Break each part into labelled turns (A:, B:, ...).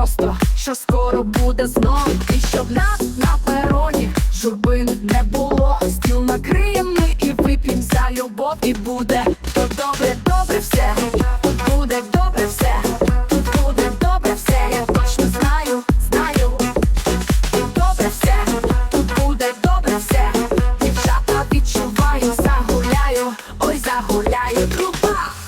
A: просто, що скоро буде знов, і щоб нас на пероні журбин не було. Стіл накриємо ми і вип'ємо за любов, і буде то добре, добре все. Тут буде добре все. Тут буде добре все. Я точно знаю, знаю. Тут добре все. Тут буде добре все. Дівчата відчуваю, загуляю, ой, загуляю, труба.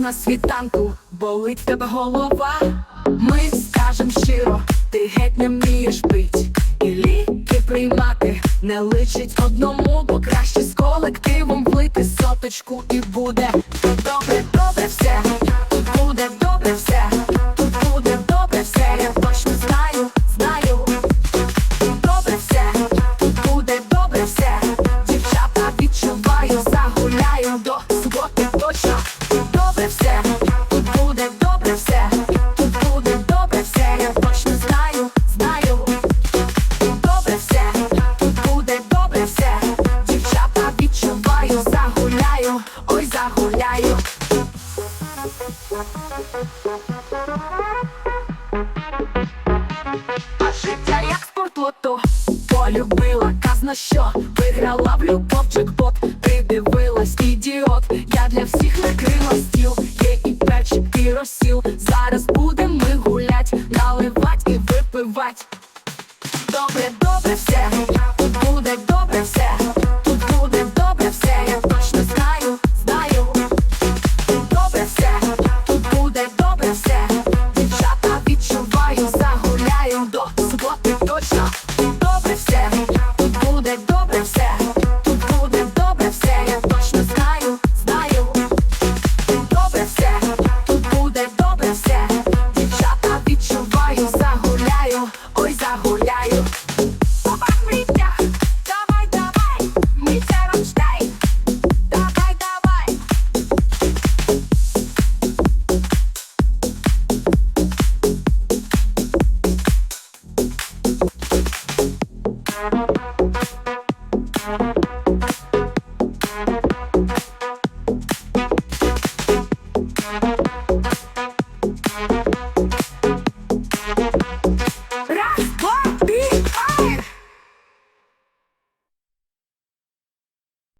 A: На світанку болить тебе голова. Ми скажем щиро, ти геть не вмієш пить. І ліки приймати не личить одному, бо краще з колективом влити соточку і буде То добре, добре все. А життя як спортлото Полюбила казна що? Виграла в любов джекпот. Ти дивилась, ідіот. Я для всіх накрила стіл. Є і печик, і розсіл. Зараз будем ми гулять Наливать і випивать. Добре, добре все. Буде добре все загуляю. Ой, загуляю Давай, давай, давай, Рамштайн Давай, давай.
B: Thank